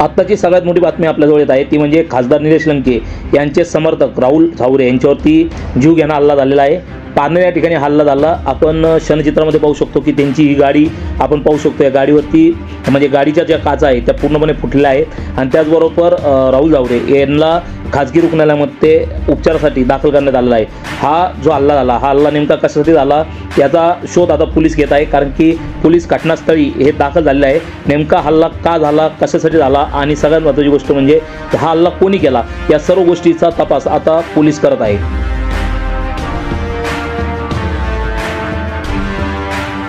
आत्ताची सगळ्यात मोठी बातमी आपल्याजवळ येत आहे ती म्हणजे खासदार निलेश लंके यांचे समर्थक राहुल झावरे यांच्यावरती जीव घेणं हल्ला झालेला आहे. पारनेर या ठिकाणी हल्ला झाला. आपण क्षणचित्रामध्ये पाहू शकतो की त्यांची ही गाडी आपण पाहू शकतो या गाडीवरती म्हणजे गाडीच्या ज्या काचा आहेत त्या पूर्णपणे फुटल्या आहेत. आणि त्याचबरोबर राहुल जावडे यांना खाजगी रुग्णालयामध्ये उपचारासाठी दाखल करण्यात आलेला आहे. हा जो हल्ला झाला हा हल्ला नेमका कशासाठी झाला याचा शोध आता पोलीस घेत आहे. कारण की पोलीस घटनास्थळी हे दाखल झालेले आहे. नेमका हल्ला का झाला कशासाठी झाला आणि सगळ्यात महत्त्वाची गोष्ट म्हणजे हा हल्ला कोणी केला या सर्व गोष्टीचा तपास आता पोलीस करत आहे